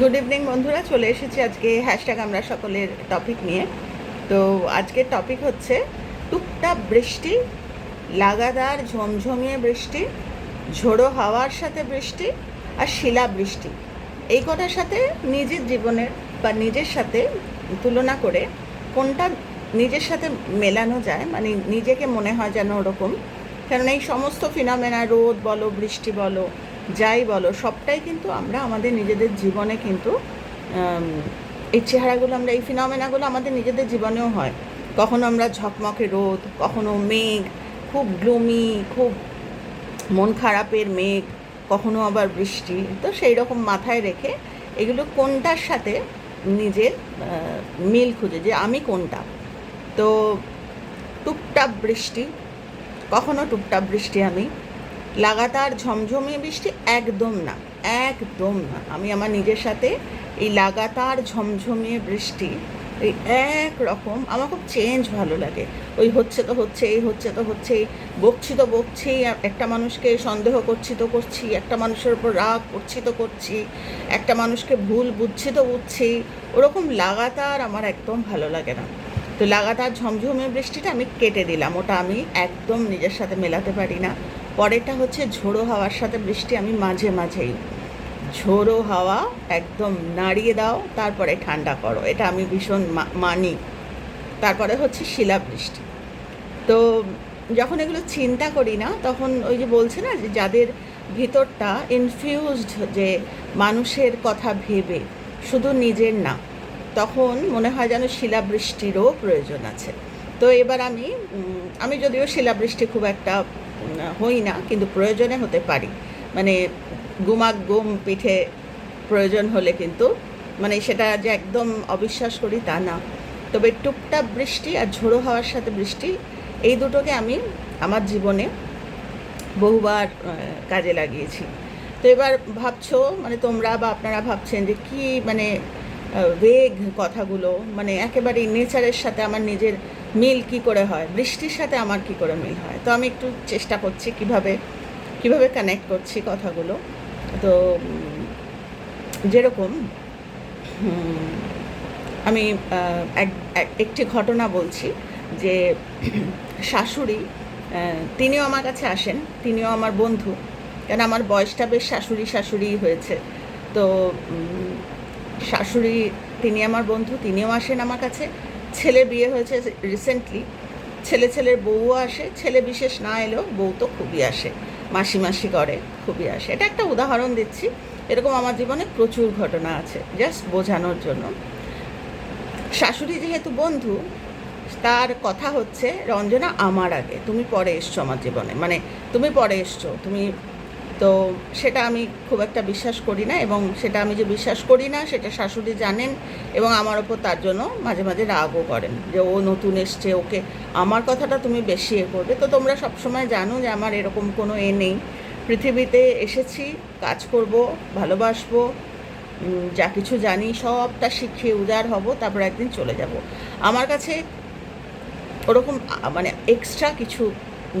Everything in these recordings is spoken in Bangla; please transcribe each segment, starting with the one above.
গুড ইভিনিং বন্ধুরা। চলে এসেছি আজকে হ্যাশট্যাগ আমরা সকলের টপিক নিয়ে। তো আজকের টপিক হচ্ছে টুকটাক বৃষ্টি, লাগাতার ঝমঝমিয়ে বৃষ্টি, ঝোড়ো হাওয়ার সাথে বৃষ্টি আর শিলা বৃষ্টি এই কটার সাথে নিজের জীবনের বা নিজের সাথে তুলনা করে কোনটা নিজের সাথে মেলানো যায় মানে নিজেকে মনে হয় যেন ওরকম। কারণ এই সমস্ত ফিনামেনা রোদ বলো, বৃষ্টি বলো যাই বলো, সবটাই কিন্তু আমরা আমাদের নিজেদের জীবনে কিন্তু এই চেহারাগুলো আমরা, এই ফিনামেনাগুলো আমাদের নিজেদের জীবনেও হয়। কখনো আমরা ঝকমকে রোদ, কখনো মেঘ, খুব গ্লুমি খুব মন খারাপের মেঘ, কখনো আবার বৃষ্টি। তো সেই রকম মাথায় রেখে এগুলো কোনটার সাথে নিজের মিল খুঁজে, যে আমি কোনটা? তো টুপটাপ বৃষ্টি, কখনো টুপটাপ বৃষ্টি আমি লাগাতার ঝমঝমিয়ে বৃষ্টি একদম না একদম না। আমি আমার নিজের সাথে এই লাগাতার ঝমঝমিয়ে বৃষ্টি, এই এক রকম আমার খুব চেঞ্জ ভালো লাগে। ওই হচ্ছে তো হচ্ছে, এই হচ্ছে তো হচ্ছে, বকছি তো বকছি, একটা মানুষকে সন্দেহ করছি তো করছি, একটা মানুষের উপর রাগ করছি তো করছি, একটা মানুষকে ভুল বুঝছি তো বুঝছি, ওরকম লাগাতার আমার একদম ভালো লাগে না। তো লাগাতার ঝমঝমে বৃষ্টিটা আমি কেটে দিলাম, ওটা আমি একদম নিজের সাথে মেলাতে পারি না। পরেরটা হচ্ছে ঝোড়ো হাওয়ার সাথে বৃষ্টি, আমি মাঝে মাঝেই। ঝোড়ো হাওয়া একদম নাড়িয়ে দাও, তারপরে ঠান্ডা করো। এটা আমি ভীষণ মানি। তারপরে হচ্ছে শিলাবৃষ্টি। তো যখন এগুলো চিন্তা করি না, তখন ওই যে বলছে না যে যাদের ভিতরটা ইনফিউজড যে মানুষের কথা ভেবে শুধু নিজের না, তখন মনে হয় যেন শিলাবৃষ্টিরও প্রয়োজন আছে। তো এবার আমি আমি যদিও শিলাবৃষ্টি খুব একটা হই না, কিন্তু প্রয়োজনে হতে পারি। মানে গুমাক গুম পিঠে প্রয়োজন হলে কিন্তু মানে সেটা যে একদম অবিশ্বাস করি তা না। তবে টুকটাক বৃষ্টি আর ঝোড়ো হওয়ার সাথে বৃষ্টি, এই দুটোকে আমি আমার জীবনে বহুবার কাজে লাগিয়েছি। তো এবার ভাবছ মানে তোমরা বা আপনারা ভাবছেন যে কি মানে বেগ কথাগুলো মানে একেবারে নেচারের সাথে আমার নিজের মিল কি করে হয়? বৃষ্টির সাথে আমার কি করে মিল হয়? তো আমি একটু চেষ্টা করছি কীভাবে কীভাবে কানেক্ট করছি কথাগুলো। তো যেরকম আমি এক- এক- একটি ঘটনা বলছি যে, শাশুড়ি তিনিও আমার কাছে আসেন, তিনিও আমার বন্ধু। কেন আমার বয়সটা বেশ শাশুড়ি শাশুড়িই হয়েছে। তো শাশুড়ি, তিনি আমার বন্ধু, তিনিও আসেন আমার কাছে। ছেলে বিয়ে হয়েছে রিসেন্টলি ছেলে ছেলের বউও আসে, ছেলে বিশেষ না এলেও বউ তো খুবই আসে, মাসি মাসি করে, খুবই আসে। এটা একটা উদাহরণ দিচ্ছি, এরকম আমার জীবনে প্রচুর ঘটনা আছে জাস্ট বোঝানোর জন্য। শাশুড়ি যেহেতু বন্ধু, তার কথা হচ্ছে, রঞ্জনা, আমার আগে, তুমি পরে এসছো আমার জীবনে। মানে তুমি পরে এসছো, তুমি তো সেটা আমি খুব একটা বিশ্বাস করি না এবং সেটা আমি যে বিশ্বাস করি না, সেটা শাশুড়ি জানেন এবং আমার ওপর তার জন্য মাঝে মাঝে রাগও করেন যে ও নতুন এসছে, ওকে আমার কথাটা তুমি বেশি এ করবে। তো তোমরা সবসময় জানো যে আমার এরকম কোনো এ নেই। পৃথিবীতে এসেছি, কাজ করব, ভালোবাসবো যা কিছু জানি সবটা শিখে উদার হব, তারপর একদিন চলে যাব। আমার কাছে ওরকম মানে এক্সট্রা কিছু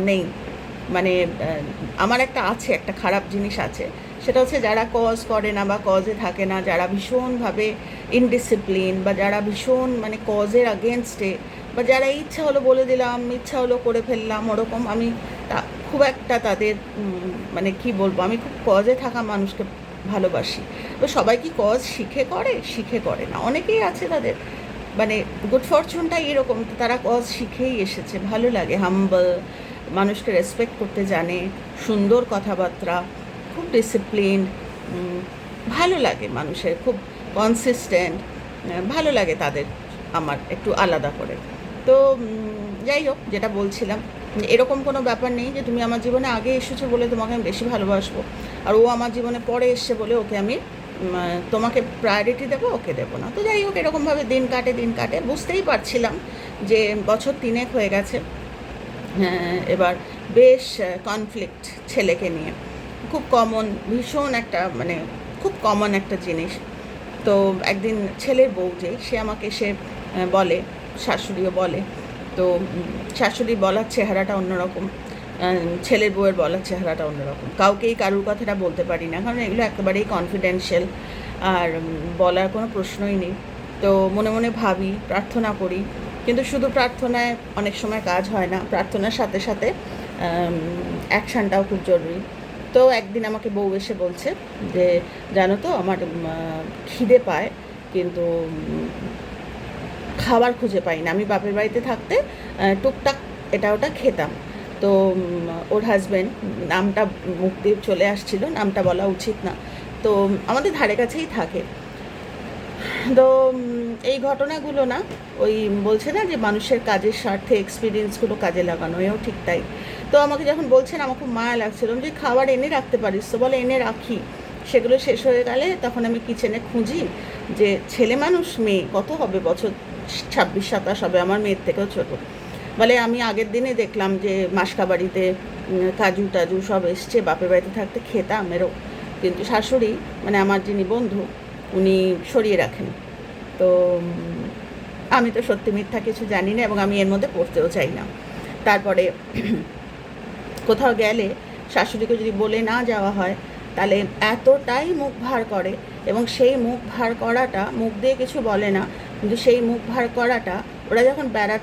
নেই। মানে আমার একটা আছে, একটা খারাপ জিনিস আছে। সেটা হচ্ছে যারা কজ করে না বা কজে থাকে না, যারা ভীষণভাবে ইনডিসিপ্লিন বা যারা ভীষণ মানে কজের আগেনস্টে বা যারা ইচ্ছা হলো বলে দিলাম, ইচ্ছা হলো করে ফেললাম, ওরকম আমি খুব একটা তাদের মানে কি বলব, আমি খুব কজে থাকা মানুষকে ভালোবাসি। তো সবাই কি কজ শিখে করে? শিখে করে না। অনেকেই আছে তাদের মানে গুড ফরচুনটাই এরকম, তারা কজ শিখেই এসেছে। ভালো লাগে হাম্বল মানুষকে রেসপেক্ট করতে জানে, সুন্দর কথাবার্তা, খুব ডিসিপ্লিন ভালো লাগে মানুষের, খুব কনসিস্টেন্ট ভালো লাগে তাদের আমার একটু আলাদা করে। তো যাই হোক, যেটা বলছিলাম, এরকম কোনো ব্যাপার নেই যে তুমি আমার জীবনে আগে এসেছ বলে তোমাকে আমি বেশি ভালোবাসবো। আর ও আমার জীবনে পরে এসছে বলে ওকে আমি তোমাকে প্রায়োরিটি দেবো, ওকে দেবো না। তো যাই হোক, এরকমভাবে দিন কাটে দিন কাটে। বুঝতেই পারছিলাম যে বছর তিনেক হয়ে গেছে। এবার বেশ কনফ্লিক্ট ছেলেকে নিয়ে। খুব কমন ভীষণ একটা মানে খুব কমন একটা জিনিস। তো একদিন ছেলের বউ যে, সে আমাকে, সে বলে, শাশুড়িও বলে, তো শাশুড়ি বলার চেহারাটা অন্যরকম ছেলের বউয়ের বলার চেহারাটা অন্যরকম। কাউকেই কারুর কথাটা বলতে পারি না, কারণ এগুলো একেবারেই কনফিডেন্সিয়াল আর বলার কোনো প্রশ্নই নেই। তো মনে মনে ভাবি, প্রার্থনা করি কিন্তু শুধু প্রার্থনায় অনেক সময় কাজ হয় না, প্রার্থনার সাথে সাথে অ্যাকশানটাও খুব জরুরি। তো একদিন আমাকে বউ এসে বলছে যে, জানো তো, আমার খিদে পায়, কিন্তু খাবার খুঁজে পাই না। আমি বাপের বাড়িতে থাকতে টুকটাক এটা ওটা খেতাম। তো ওর হাজব্যান্ড নামটা দিয়ে চলে আসছিল, নামটা বলা উচিত না। তো, আমাদের ধারে কাছেই থাকে। তো এই ঘটনাগুলো না, ওই বলছে না যে মানুষের কাজের স্বার্থে এক্সপিরিয়েন্সগুলো কাজে লাগানো, এও ঠিক তাই। তো আমাকে যখন বলছেন, আমার খুব মায়া লাগছিল যে খাবার এনে রাখতে পারিস তো? বলে, এনে রাখি। সেগুলো শেষ হয়ে গেলে তখন আমি কিচেনে খুঁজি যে ছেলে মানুষ, মেয়ে, কত হবে বছর? ছাব্বিশ, সাতাশ হবে, আমার মেয়ের থেকেও ছোটো। বলে, আমি আগের দিনে দেখলাম যে মাসকাবাড়িতে কাজু টাজু সব এসছে, বাপের বাড়িতে থাকতে খেতাম এরও। কিন্তু শাশুড়ি মানে আমার যিনি বন্ধু উনি সরিয়ে রাখেন। তো আমি তো সত্যি মিথ্যা কিছু জানি না এবং আমি এর মধ্যে পড়তেও চাই না। তারপরে কোথাও গেলে শাশুড়িকে যদি বলে না যাওয়া হয়, তাহলে এতটাই মুখ ভার করে এবং সেই মুখ ভার করাটা, মুখ দিয়ে কিছু বলে না, কিন্তু সেই মুখ ভার করাটা, ওরা যখন বেড়া,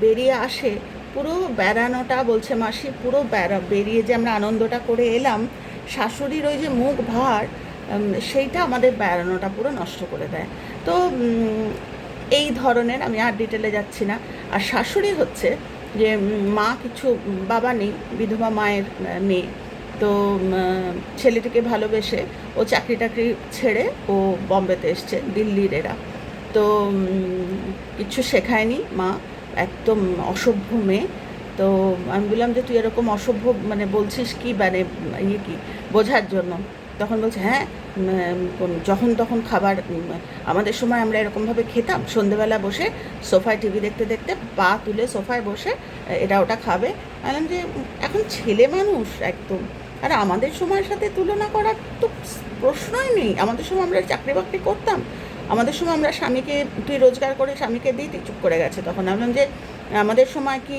বেরিয়ে আসে, পুরো বেড়ানোটা বলছে মাসি, পুরো বেড়া, বেরিয়ে যে আমরা আনন্দটা করে এলাম, শাশুড়ির ওই যে মুখ ভার সেইটা আমাদের বেড়ানোটা পুরো নষ্ট করে দেয়। তো এই ধরনের আমি আর ডিটেলে যাচ্ছি না। আর শাশুড়ি হচ্ছে যে মা কিছু বাবা নেই, বিধবা মায়ের মেয়ে তো ছেলেটিকে ভালোবেসে ও চাকরি টাকরি ছেড়ে ও বম্বেতে এসছে, দিল্লির এরা। তো কিছু শেখায়নি মা, একদম অসভ্য মেয়ে। তো, আমি বললাম যে, তুই এরকম অসভ্য মানে বলছিস কি মানে ইয়ে কি, বোঝার জন্য? তখন বলছে হ্যাঁ যখন তখন খাবার আমাদের সময় আমরা এরকমভাবে খেতাম, সন্ধেবেলা বসে সোফায় টিভি দেখতে দেখতে পা তুলে সোফায় বসে এটা ওটা খাবে। বললাম যে এখন ছেলে মানুষ একদম, আর আমাদের সময়ের সাথে তুলনা করার তো প্রশ্নই নেই। আমাদের সময় আমরা চাকরি বাকরি করতাম, আমাদের সময় আমরা স্বামীকে, তুই রোজগার করে স্বামীকে দিই তুই চুপ করে গেছে। তখন আমি যে আমাদের সময় কি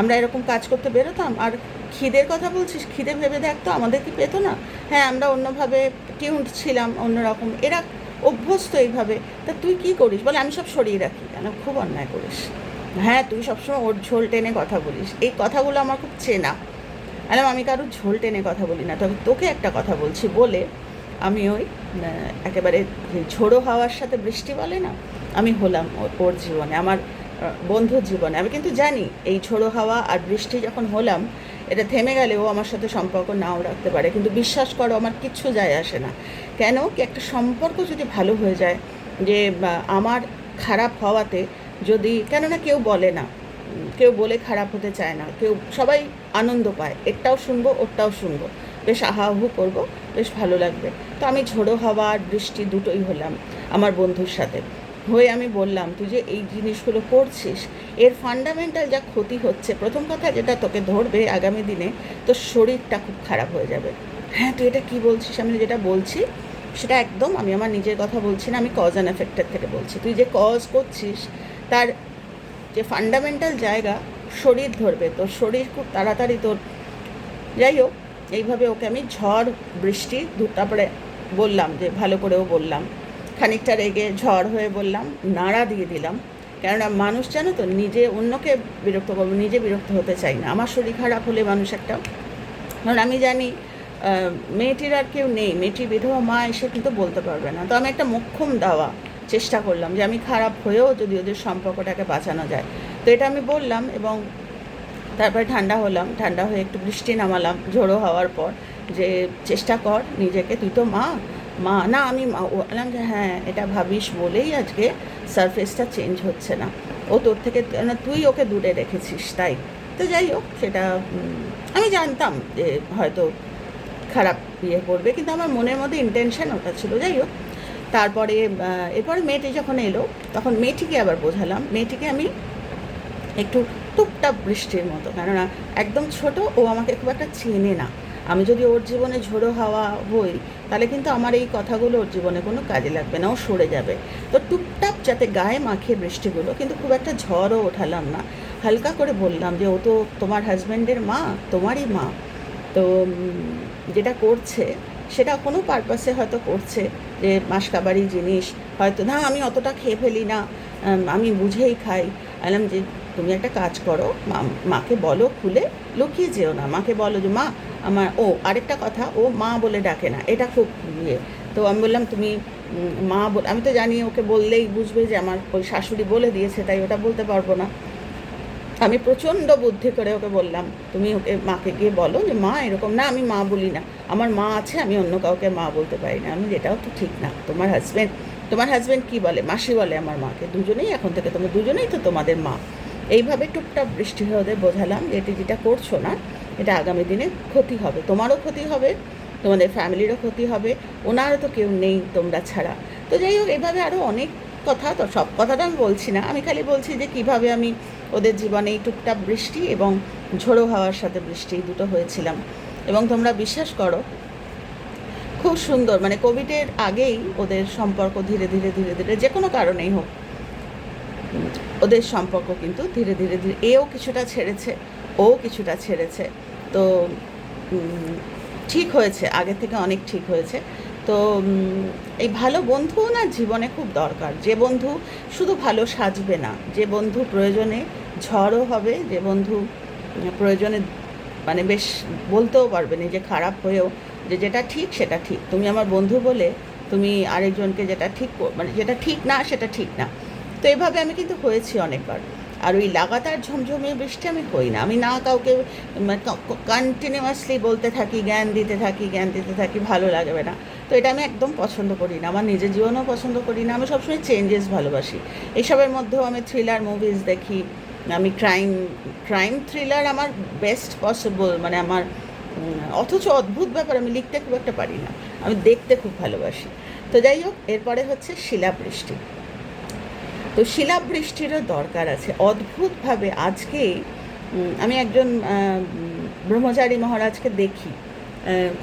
আমরা এরকম কাজ করতে বেরোতাম? আর খিদের কথা বলছিস, খিদে ভেবে দেখ তো, আমাদের কি পেতো না? হ্যাঁ আমরা অন্যভাবে টিউন্ড ছিলাম অন্যরকম এরা অভ্যস্ত এইভাবে। তা তুই কি করিস? বলে, আমি সব সরিয়ে রাখি। কেন? খুব অন্যায় করিস। হ্যাঁ তুই সবসময় ওর ঝোল টেনে কথা বলিস। এই কথাগুলো আমার খুব চেনা। আলাম, আমি কারোর ঝোল টেনে কথা বলি না। তবে তোকে একটা কথা বলছি বলে, আমি ওই একেবারে ঝোড়ো হাওয়ার সাথে বৃষ্টি বলে না, আমি হলাম ওর জীবনে। আমার আহ, বন্ধুর জীবনে। আমি কিন্তু জানি এই ঝোড়ো হাওয়া আর বৃষ্টি যখন হলাম এটা থেমে গেলে ও আমার সাথে সম্পর্ক নাও রাখতে পারে। কিন্তু বিশ্বাস করো আমার কিচ্ছু যায় আসে না। কেন? কি একটা সম্পর্ক যদি ভালো হয়ে যায় যে আমার খারাপ হওয়াতে যদি কেননা কেউ বলে না কেউ বলে খারাপ হতে চায় না কেউ সবাই আনন্দ পায়। এরটাও শুনব ওরটাও শুনব। বেশ আহাহু করব বেশ ভালো লাগবে। তো আমি ঝোড়ো হাওয়া আর বৃষ্টি দুটোই হলাম আমার বন্ধুর সাথে। হয়ে আমি বললাম, তুই যে এই জিনিসগুলো করছিস, এর ফান্ডামেন্টাল যা ক্ষতি হচ্ছে, প্রথম কথা যেটা তোকে ধরবে আগামী দিনে, তোর শরীরটা খুব খারাপ হয়ে যাবে। হ্যাঁ তুই এটা কি বলছিস? আমি যেটা বলছি, সেটা একদম আমি আমার নিজের কথা বলছি না, আমি কজ অ্যান্ড এফেক্টের থেকে বলছি। তুই যে কজ করছিস, তার যে ফান্ডামেন্টাল জায়গা, শরীর ধরবে। তোর শরীর খুব তাড়াতাড়ি তোর, যাই হোক, এইভাবে ওকে আমি ঝড় বৃষ্টি তারপরে বললাম যে, ভালো করেও বললাম খানিকটা রেগে ঝড় হয়ে বললাম, নাড়া দিয়ে দিলাম। কেননা মানুষ জানো তো, নিজে অন্যকে বিরক্ত করব, নিজে বিরক্ত হতে চাই না। আমার শরীর খারাপ হলে মানুষ একটা, কারণ আমি জানি মেয়েটির আর কেউ নেই মেয়েটির বিধবা, মা এসে কিন্তু বলতে পারবে না। তো আমি একটা মোক্ষম দেওয়া চেষ্টা করলাম যে আমি খারাপ হয়েও যদি ওদের সম্পর্কটাকে বাঁচানো যায়। তো এটা আমি বললাম এবং তারপরে ঠান্ডা হলাম। ঠান্ডা হয়ে একটু বৃষ্টি নামালাম, ঝোড়ো হওয়ার পর যে, চেষ্টা কর নিজেকে, তুই তো মা মা, না, আমি বললাম যে হ্যাঁ এটা ভাবিস বলেই আজকে সারফেসটা চেঞ্জ হচ্ছে না। ও তোর থেকে না তুই ওকে দূরে রেখেছিস, তাই? তো যাই হোক, সেটা আমি জানতাম যে হয়তো খারাপ ইয়ে করবে, কিন্তু আমার মনের মধ্যে ইন্টেনশন ওটা ছিল। যাই হোক, তারপরে এরপরে মেয়েটি যখন এলো, তখন মেয়েটিকে আবার বোঝালাম। মেয়েটিকে আমি একটু টুকটাপ বৃষ্টির মতো, কেননা একদম ছোট, ও আমাকে খুব একটা চেনে না। আমি যদি ওর জীবনে ঝোড়ো হাওয়া হই, তাহলে কিন্তু আমার এই কথাগুলো ওর জীবনে কোনো কাজে লাগবে না, ও সরে যাবে। তো টুকটাক যাতে গায়ে মাখিয়ে বৃষ্টিগুলো, কিন্তু খুব একটা ঝড়ও ওঠালাম না। হালকা করে বললাম যে, ও তো তোমার হাজব্যান্ডের মা, তোমারই মা। তো যেটা করছে, সেটা কোনো পারপাসে হয়তো করছে যে, মাসকাবারি জিনিস, হয়তো, না, আমি অতটা খেয়ে ফেলি না আমি বুঝেই খাই। বললাম যে, তুমি একটা কাজ করো, মা- মাকে বলো খুলে, লুকিয়ে যেও না। মাকে বলো যে, মা, আমার, ও, আরেকটা কথা, ও মা বলে ডাকে না, এটা খুব ইয়ে। তো আমি বললাম, তুমি মা বল আমি তো জানি ওকে বললেই বুঝবে যে, আমার ওই শাশুড়ি বলে দিয়েছে, তাই ওটা বলতে পারব না। আমি প্রচণ্ড বুদ্ধি করে ওকে বললাম, তুমি ওকে, মাকে গিয়ে বলো যে, মা, এরকম না, আমি মা বলি না। আমার মা আছে, আমি অন্য কাউকে মা বলতে পারি না। আমি এটাও তো ঠিক না। তোমার হাজব্যান্ড তোমার হাজব্যান্ড কি বলে? মাসি বলে আমার মাকে। দুজনেই এখন থেকে তোমরা দুজনেই তো তোমাদের মা। এইভাবে টুকটাক বৃষ্টি হয়ে ওদের বোঝালাম যে এটি যেটা করছ না, এটা আগামী দিনে ক্ষতি হবে। তোমারও ক্ষতি হবে, তোমাদের ফ্যামিলিরও ক্ষতি হবে, ওনারও তো কেউ নেই তোমরা ছাড়া। তো যাই হোক এইভাবে আরও অনেক কথা, তো সব কথাটা আমি বলছি না। আমি খালি বলছি যে কীভাবে আমি ওদের জীবনে এই টুকটাক বৃষ্টি এবং ঝোড়ো হাওয়ার সাথে বৃষ্টি দুটো হয়েছিলাম। এবং তোমরা বিশ্বাস করো খুব সুন্দর মানে কোভিডের আগেই ওদের সম্পর্ক ধীরে ধীরে ধীরে ধীরে যে কোনো কারণেই হোক, ওদের সম্পর্ক কিন্তু ধীরে ধীরে ধীরে, এও কিছুটা ছেড়েছে, ও কিছুটা ছেড়েছে। তো ঠিক হয়েছে আগে থেকে অনেক ঠিক হয়েছে। তো এই ভালো বন্ধুও না জীবনে খুব দরকার। যে বন্ধু শুধু ভালো সাজবে না, যে বন্ধু প্রয়োজনে ঝড়ও হবে, যে বন্ধু প্রয়োজনে মানে বেশ বলতেও পারবে না যে খারাপ হয়েও যে যেটা ঠিক সেটা ঠিক। তুমি আমার বন্ধু বলে তুমি আরেকজনকে যেটা ঠিক মানে যেটা ঠিক না সেটা ঠিক না। তো এভাবে আমি কিন্তু হয়েছি অনেকবার। আর ওই লাগাতার ঝমঝমিয়ে বৃষ্টি আমি হই না। আমি না কাউকে কন্টিনিউয়াসলি বলতে থাকি, জ্ঞান দিতে থাকি, জ্ঞান দিতে থাকি, ভালো লাগবে না। তো এটা আমি একদম পছন্দ করি না। আমার নিজের জীবনেও পছন্দ করি না। আমি সবসময় চেঞ্জেস ভালোবাসি। এইসবের মধ্যেও আমি থ্রিলার মুভিজ দেখি। আমি ক্রাইম ক্রাইম থ্রিলার আমার বেস্ট পসিবল মানে আমার অথচ অদ্ভুত ব্যাপার, আমি লিখতে খুব একটা পারি না। আমি দেখতে খুব ভালোবাসি। তো যাই হোক, এরপরে হচ্ছে শিলাবৃষ্টি। তো শিলাবৃষ্টিরও দরকার আছে। অদ্ভুতভাবে আজকে আমি একজন ব্রহ্মচারী মহারাজকে দেখি।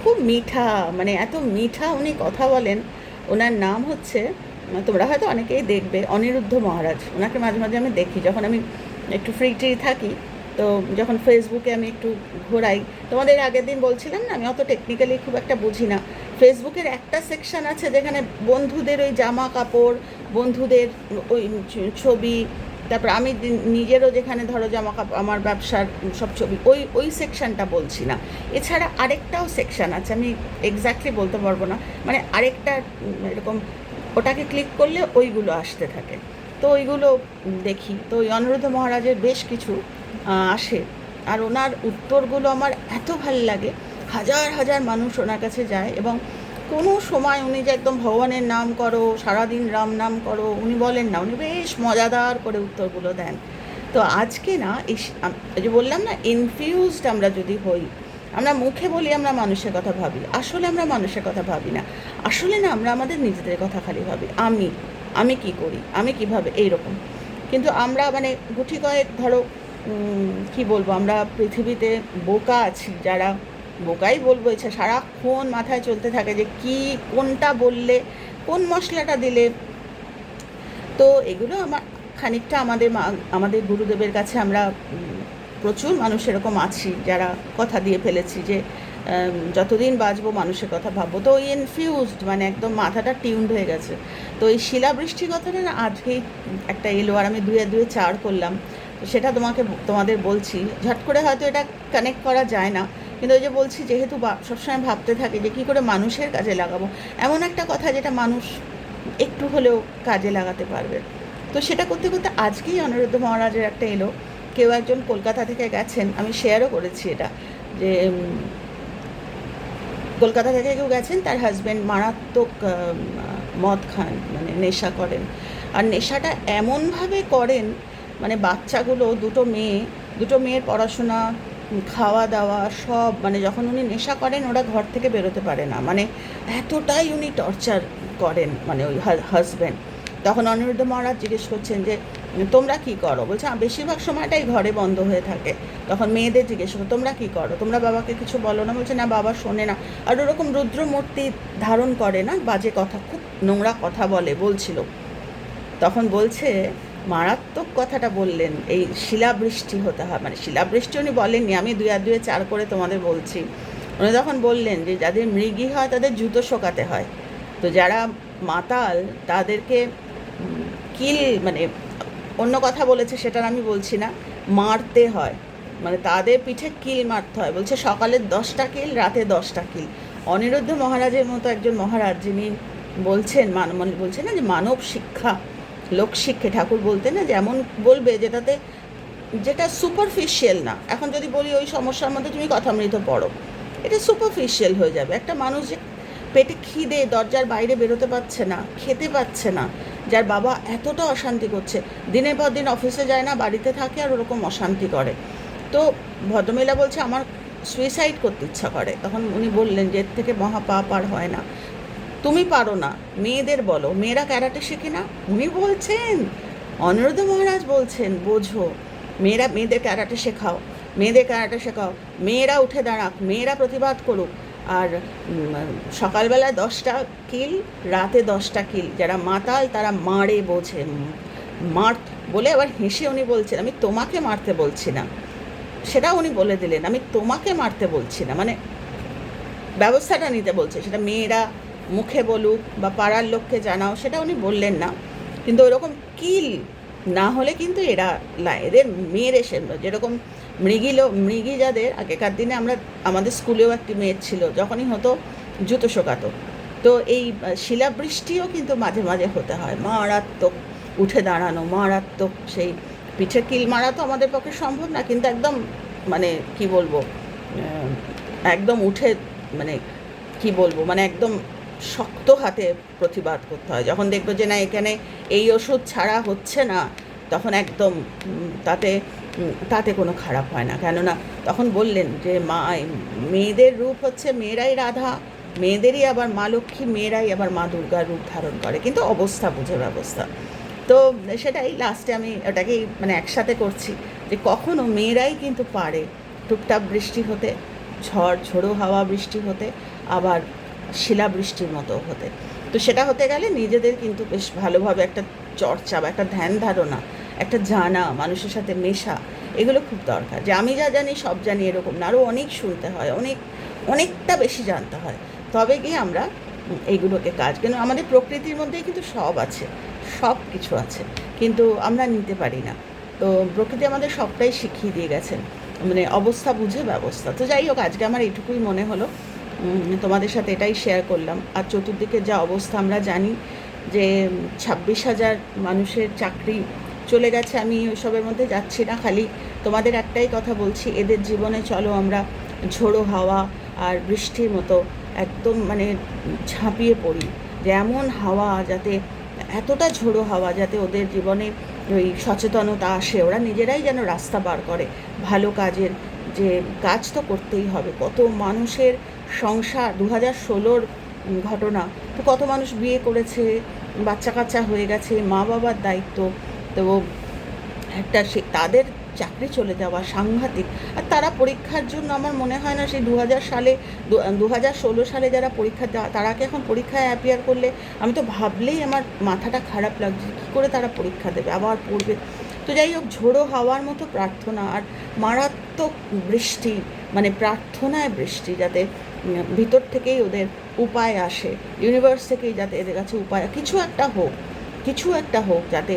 খুব মিঠা মানে এত মিঠা উনি কথা বলেন। ওনার নাম হচ্ছে, তোমরা হয়তো অনেকেই দেখবে, অনিরুদ্ধ মহারাজ। ওনাকে মাঝে মাঝে আমি দেখি। যখন আমি একটু ফ্রি ট্রি থাকি তো যখন ফেসবুকে আমি একটু ঘোরাই, তোমাদের আগের দিন বলছিলাম না, আমি অত টেকনিক্যালি খুব একটা বুঝি না। ফেসবুকের একটা সেকশন আছে যেখানে বন্ধুদের ওই জামা কাপড়, বন্ধুদের ওই ছবি, তারপর আমি নিজেরও যেখানে ধরো জামা কাপড় আমার ব্যবসার সব ছবি, ওই ওই সেকশনটা বলছি না। এছাড়া আরেকটাও সেকশন আছে, আমি এক্স্যাক্টলি বলতে পারব না মানে আরেকটা এরকম, ওটাকে ক্লিক করলে ওইগুলো আসতে থাকে। তো ওইগুলো দেখি। তো ওই অনুরুদ্ধ মহারাজের বেশ কিছু আসে। আর ওনার উত্তরগুলো আমার এত ভালো লাগে। হাজার হাজার মানুষ ওনার কাছে যায় এবং কোনো সময় উনি যে একদম ভগবানের নাম করো, সারাদিন রাম নাম করো, উনি বলেন না। উনি বেশ মজাদার করে উত্তরগুলো দেন। তো আজকে না এই যে বললাম না ইনফিউজড আমরা যদি হই, আমরা মুখে বলি আমরা মানুষের কথা ভাবি, আসলে আমরা মানুষের কথা ভাবি না। আসলে না, আমরা আমাদের নিজেদের কথা খালি ভাবি, আমি আমি কি করি, আমি কীভাবে, এইরকম। কিন্তু আমরা মানে গুটি কয়েক ধরো কি বলব, আমরা পৃথিবীতে বোকা আছি, যারা বোকাই বলব ইচ্ছা সারাক্ষণ মাথায় চলতে থাকে যে কি, কোনটা বললে, কোন মশলাটা দিলে। তো এগুলো আমার, খানিকটা আমাদের আমাদের গুরুদেবের কাছে আমরা প্রচুর মানুষ এরকম আছি, যারা কথা দিয়ে ফেলেছি যে যতদিন বাঁচবো মানুষের কথা ভাববো। তো ইনফিউজড মানে একদম মাথাটা টিউন্ড হয়ে গেছে। তো এই শিলাবৃষ্টি কথাটা না আজকেই একটা এলো, আর আমি দুয়ে দুয়ে চার করলাম। সেটা তোমাকে তোমাদের বলছি। ঝট করে হয়তো এটা কানেক্ট করা যায় না। কিন্তু ওই যে বলছি, যেহেতু সবসময় ভাবতে থাকে যে কী করে মানুষের কাজে লাগাবো। এমন একটা কথা যেটা মানুষ একটু হলেও কাজে লাগাতে পারবে। তো সেটা করতে করতে আজকেই অনিরুদ্ধ মহারাজের একটা এলো। কেউ একজন কলকাতা থেকে গেছেন। আমি শেয়ারও করেছি এটা। যে কলকাতা থেকে কেউ গেছেন, তার হাজব্যান্ড মারাত্মক মদ খান মানে নেশা করেন। আর নেশাটা এমনভাবে করেন মানে বাচ্চাগুলো দুটো মেয়ে দুটো মেয়ের পড়াশোনা খাওয়া দাওয়া সব মানে যখন উনি নেশা করেন ওরা ঘর থেকে বেরোতে পারে না। মানে এতটাই উনি টর্চার করেন মানে ওই হাজব্যান্ড তখন অনিরুদ্ধ মহারাজ জিজ্ঞেস করছেন যে তোমরা কি করো? বলছে "আ, বেশিরভাগ সময়টাই ঘরে বন্ধ হয়ে থাকে। তখন মেয়েদের জিজ্ঞেস করো তোমরা কি করো? তোমরা বাবাকে কিছু বলো না? বলছে না বাবা শোনে না। আর ওরকম রুদ্রমূর্তি ধারণ করে না বাজে কথা খুব নোংরা কথা বলে বলছিল। তখন বলছে মারাত্মক কথাটা বললেন, এই শিলাবৃষ্টি হতে হয়। মানে শিলাবৃষ্টি উনি বলেননি, আমি দুই আর দুয়ে চার করে তোমাদের বলছি। উনি তখন বললেন যে, যাদের মৃগী হয় তাদের জুতো শোকাতে হয়। তো যারা মাতাল তাদেরকে কিল মানে অন্য কথা বলেছে সেটার আমি বলছি না, মারতে হয়। মানে তাদের পিঠে কিল মারতে হয়। বলছে সকালে দশটা কিল, রাতে দশটা কিল। অনিরুদ্ধ মহারাজের মতো একজন মহারাজ যিনি বলছেন মানে বলছেন না যে মানব শিক্ষা লোক শিক্ষে, ঠাকুর বলতে না যে এমন বলবে যেটাতে, যেটা সুপারফিশিয়াল না। এখন যদি বলি ওই সমস্যার মধ্যে তুমি কথামৃত পড়ো, এটা সুপারফিশিয়াল হয়ে যাবে। একটা মানুষ যে পেটে খিদে, দরজার বাইরে বেরোতে পারছে না, খেতে পাচ্ছে না, যার বাবা এতটা অশান্তি করছে, দিনের পর দিন অফিসে যায় না, বাড়িতে থাকে আর ওরকম অশান্তি করে। তো ভদ্রমহিলা বলছে, আমার সুইসাইড করতে ইচ্ছা করে। তখন উনি বললেন যে, এর থেকে মহা পাপ আর হয় না। তুমি পারো না। মেয়েদের বলো, মেয়েরা ক্যারাটে শেখে না? উনি বলছেন। অনুরোধ মহারাজ বলছেন, বোঝো, মেয়েরা, মেয়েদের ক্যারাটে শেখাও, মেয়েদের ক্যারাটে শেখাও। মেয়েরা উঠে দাঁড়াক, মেয়েরা প্রতিবাদ করুক। আর সকালবেলা দশটা কিল, রাতে দশটা কিল। যারা মাতাল, তারা মারে বোঝে। মার বলে আবার হেসে উনি বলছেন, আমি তোমাকে মারতে বলছি না। সেটা উনি বলে দিলেন, আমি তোমাকে মারতে বলছি না। মানে ব্যবস্থাটা নিতে বলছে, সেটা মেয়েরা মুখে বলুক বা পাড়ার লোককে জানাও, সেটা উনি বললেন না। কিন্তু ওরকম কিল না হলে কিন্তু এরা এদের মেয়ের এসে যেরকম মৃগী লো, মৃগী যাদের, আগেকার দিনে আমরা, আমাদের স্কুলেও একটি মেয়ের ছিল, যখনই হতো জুতো শোকাতো। তো এই শিলাবৃষ্টিও কিন্তু মাঝে মাঝে হতে হয়। মারাত্মক উঠে দাঁড়ানো, মারাত্মক সেই পিঠে কিল মারা তো আমাদের পক্ষে সম্ভব না, কিন্তু একদম মানে কি বলব একদম উঠে মানে কি বলব মানে একদম শক্ত হাতে প্রতিবাদ করতে হয়। যখন দেখব যে না, এখানে এই ওষুধ ছাড়া হচ্ছে না, তখন একদম তাতে তাতে কোনো খারাপ হয় না। কেননা তখন বললেন যে, মা মেয়েদের রূপ হচ্ছে মেয়েরাই রাধা, মেয়েদেরই আবার মা লক্ষ্মী, মেয়েরাই আবার মা দুর্গার রূপ ধারণ করে। কিন্তু অবস্থা, বুঝে ব্যবস্থা। তো সেটাই লাস্টে আমি ওটাকেই মানে একসাথে করছি যে, কখনো মেয়েরাই কিন্তু পারে টুপটাপ বৃষ্টি হতে, ঝড়, ঝোড়ো হাওয়া বৃষ্টি হতে, আবার শিলাবৃষ্টির মতো হতে। তো সেটা হতে গেলে নিজেদের কিন্তু বেশ ভালোভাবে একটা চর্চা বা একটা ধ্যান ধারণা, একটা জানা, মানুষের সাথে মেশা, এগুলো খুব দরকার। যে আমি যা জানি সব জানি এরকম না। আরও অনেক শুনতে হয়, অনেক, অনেকটা বেশি জানতে হয়। তবে গিয়ে আমরা এইগুলোকে কাজ, কেন আমাদের প্রকৃতির মধ্যেই কিন্তু সব আছে, সব কিছু আছে, কিন্তু আমরা নিতে পারি না। তো প্রকৃতি আমাদের সবটাই শিখিয়ে দিয়ে গেছেন। মানে অবস্থা বুঝে ব্যবস্থা। তো যাই হোক, আজকে আমার এইটুকুই মনে হলো। তোমাদের সাথে এটাই শেয়ার করলাম। আর চতুর্দিকে যা অবস্থা আমরা জানি যে ছাব্বিশ হাজার মানুষের চাকরি চলে গেছে, আমি ওইসবের মধ্যে যাচ্ছি না। খালি তোমাদের একটাই কথা বলছি, এদের জীবনে চলো আমরা ঝোড়ো হাওয়া আর বৃষ্টির মতো একদম মানে ঝাঁপিয়ে পড়ি। যে এমন হাওয়া যাতে, এতটা ঝোড়ো হাওয়া যাতে ওদের জীবনে ওই সচেতনতা আসে, ওরা নিজেরাই যেন রাস্তা বার করে। ভালো কাজের যে কাজ তো করতেই হবে। কত মানুষের সংসার দু হাজার ষোলোর ঘটনা। তো কত মানুষ বিয়ে করেছে বাচ্চা কাচ্চা হয়ে গেছে মা বাবার দায়িত্ব, তো একটা সে, তাদের চাকরি চলে যাওয়া সাংঘাতিক। আর তারা পরীক্ষার জন্য আমার মনে হয় না সেই দু হাজার সালে, দু হাজার ষোলো সালে যারা পরীক্ষা দেওয়া তারা কি এখন পরীক্ষায় অ্যাপিয়ার করলে আমি তো ভাবলেই আমার মাথাটা খারাপ লাগছে কী করে তারা পরীক্ষা দেবে, আবার পড়বে। তো যাই হোক, ঝোড়ো হাওয়ার মতো প্রার্থনা আর মারাত্মক বৃষ্টি মানে প্রার্থনায় বৃষ্টি যাতে ভিতর থেকেই ওদের উপায় আসে। ইউনিভার্স থেকেই যাতে এদের কাছে উপায় কিছু একটা হোক, কিছু একটা হোক যাতে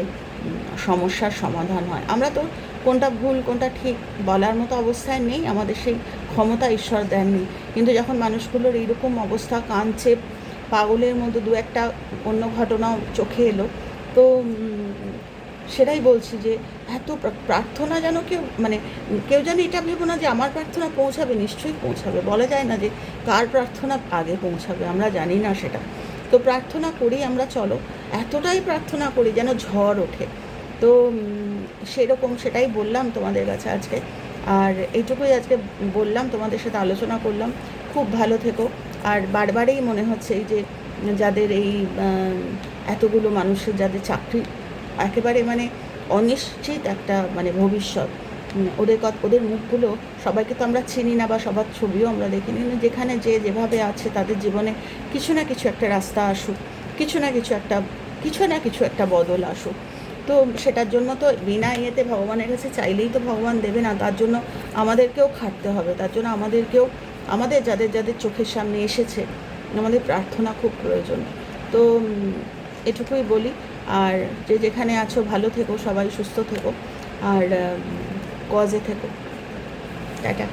সমস্যার সমাধান হয়। আমরা তো কোনটা ভুল, কোনটা ঠিক বলার মতো অবস্থায় নেই, আমাদের সেই ক্ষমতা ঈশ্বর দেননি। কিন্তু যখন মানুষগুলোর এইরকম অবস্থা কাঁদছে, পাগলের মধ্যে দু একটা অন্য ঘটনাও চোখে এলো, তো সেটাই বলছি যে এত প্রা- প্রার্থনা যেন কেউ মানে কেউ যেন এটা ভেবো না যে আমার প্রার্থনা পৌঁছাবে, নিশ্চয়ই পৌঁছাবে। বলা যায় না যে কার প্রার্থনা আগে পৌঁছাবে, আমরা জানি না সেটা। তো প্রার্থনা করি আমরা, চলো। এতটাই প্রার্থনা করি যেন ঝড় ওঠে। তো সেরকম সেটাই বললাম তোমাদের কাছে আজকে। আর এইটুকুই আজকে বললাম, তোমাদের সাথে আলোচনা করলাম। খুব ভালো থেকো। আর বারবারই মনে হচ্ছে এই যে যাদের এই এতগুলো মানুষের যাদের চাকরি একেবারে মানে অনিশ্চিত একটা মানে ভবিষ্যৎ। ওদের ওদের মুখগুলো সবাইকে তো আমরা চিনি না বা সবার ছবিও আমরা দেখিনি। যেখানে যে যেভাবে আছে তাদের জীবনে কিছু না কিছু একটা রাস্তা আসুক, কিছু না কিছু একটা, কিছু না কিছু একটা বদল আসুক। তো সেটার জন্য তো বিনা ইয়েতে ভগবানের কাছে চাইলেই তো ভগবান দেবে না। তার জন্য আমাদেরকেও খাটতে হবে। তার জন্য আমাদেরকেও, আমাদের যাদের যাদের চোখের সামনে এসেছে, আমাদের প্রার্থনা খুব প্রয়োজন। তো এটুকুই বলি। আর যে যেখানে আছো ভালো থেকো সবাই সুস্থ থেকো আর কজে থেকো। টাটা।